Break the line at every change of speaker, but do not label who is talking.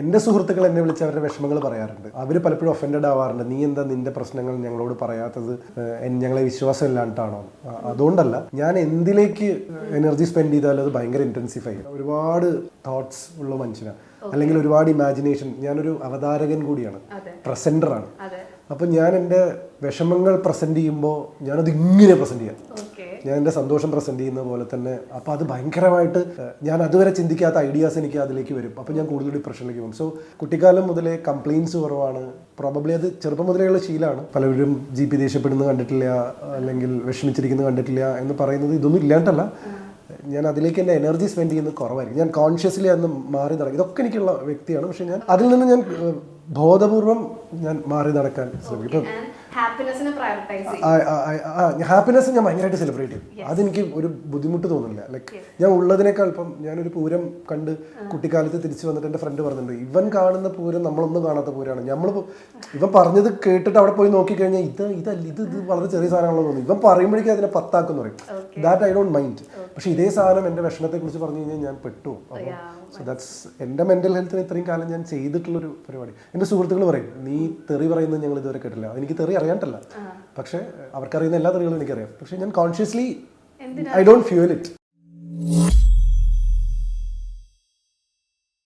എന്റെ സുഹൃത്തുക്കൾ എന്നെ വിളിച്ച് അവരുടെ വിഷമങ്ങൾ പറയാറുണ്ട്. അവർ പലപ്പോഴും ഒഫൻഡഡ് ആവാറുണ്ട്. നീ എന്താ നിന്റെ പ്രശ്നങ്ങൾ ഞങ്ങളോട് പറയാത്തത്? ഞങ്ങളെ വിശ്വാസം ഇല്ലാണ്ടാണോ അതുകൊണ്ടല്ല. ഞാൻ എന്തിലേക്ക് എനർജി സ്പെൻഡ് ചെയ്താലും അത് ഭയങ്കര ഇന്റൻസിഫൈ ഒരുപാട് തോട്ട്സ് ഉള്ള മനുഷ്യനാണ് അല്ലെങ്കിൽ ഒരുപാട് ഇമാജിനേഷൻ ഞാനൊരു അവതാരകൻ കൂടിയാണ്.
പ്രസന്ററാണ്
അപ്പം ഞാൻ എന്റെ വിഷമങ്ങൾ പ്രസന്റ് ചെയ്യുമ്പോൾ ഞാനത് ഇങ്ങനെ പ്രസന്റ് ചെയ്യാം. ഞാൻ എന്റെ സന്തോഷം പ്രസന്റ് ചെയ്യുന്ന പോലെ തന്നെ. അപ്പോൾ അത് ഭയങ്കരമായിട്ട് ഞാൻ അതുവരെ ചിന്തിക്കാത്ത ഐഡിയാസ് എനിക്ക് അതിലേക്ക് വരും. അപ്പോൾ ഞാൻ കൂടുതൽ ഡിപ്രഷനിലേക്ക് പോകും. സോ കുട്ടിക്കാലം മുതലേ കംപ്ലയിൻസ് കുറവാണ്. പ്രോബബ്ലി അത് ചെറുപ്പം മുതലേയുള്ള ശീലമാണ്. പലരും ജി പി ദേഷ്യപ്പെടുന്നത് കണ്ടിട്ടില്ല അല്ലെങ്കിൽ വിഷമിച്ചിരിക്കുന്നത് കണ്ടിട്ടില്ല എന്ന് പറയുന്നത് ഇതൊന്നും ഇല്ലാണ്ടല്ല ഞാൻ അതിലേക്ക് എന്റെ എനർജി സ്പെൻഡ് ചെയ്യുന്നത് കുറവായിരിക്കും. ഞാൻ കോൺഷ്യസ്ലി അന്ന് മാറി നടക്കും. ഇതൊക്കെ എനിക്കുള്ള വ്യക്തിയാണ്. പക്ഷെ ഞാൻ അതിൽ നിന്ന് ഞാൻ ബോധപൂർവം ഞാൻ മാറി നടക്കാൻ ശ്രമിക്കും. ഹാപ്പിനെസ് ഞാൻ ഭയങ്കരമായിട്ട് സെലിബ്രേറ്റ് ചെയ്യും. അതെനിക്ക് ഒരു ബുദ്ധിമുട്ട് തോന്നുന്നില്ല. ലൈക്ക് ഞാൻ ഉള്ളതിനേക്കാൾ ഇപ്പം ഞാനൊരു പൂരം കണ്ട് കുട്ടിക്കാലത്ത് തിരിച്ചു വന്നിട്ട് എന്റെ ഫ്രണ്ട് പറഞ്ഞിട്ടുണ്ട് ഇവൻ കാണുന്ന പൂരം നമ്മളൊന്നും കാണാത്ത പൂരമാണ് നമ്മൾ ഇവൻ പറഞ്ഞത് കേട്ടിട്ട് അവിടെ പോയി നോക്കിക്കഴിഞ്ഞാൽ ഇത് ഇതല്ല ഇത് ഇത് വളരെ ചെറിയ സാധനമാണെന്ന് തോന്നുന്നു. ഇവൻ പറയുമ്പോഴേക്കും അതിനെ പത്താക്കുന്നു പറയും. ദാറ്റ് ഐ ഡോണ്ട് മൈൻഡ് പക്ഷെ ഇതേ സാധനം എന്റെ വിഷമത്തെക്കുറിച്ച് പറഞ്ഞു കഴിഞ്ഞാൽ ഞാൻ പെട്ടു. അപ്പോൾ സോ ദാറ്റ്സ് എന്റെ മെന്റൽ ഹെൽത്തിന് ഇത്രയും കാലം ഞാൻ ചെയ്തിട്ടുള്ളൊരു പരിപാടി. എന്റെ സുഹൃത്തുക്കൾ പറയും നീ തെറി പറയുന്നത് ഞങ്ങൾ ഇതുവരെ കേട്ടില്ല. എനിക്ക് തെറി അറിയാണ്ടല്ല പക്ഷേ അവർക്കറിയുന്ന എല്ലാ തെറികളും എനിക്കറിയാം. പക്ഷേ ഞാൻ consciously I don't fuel it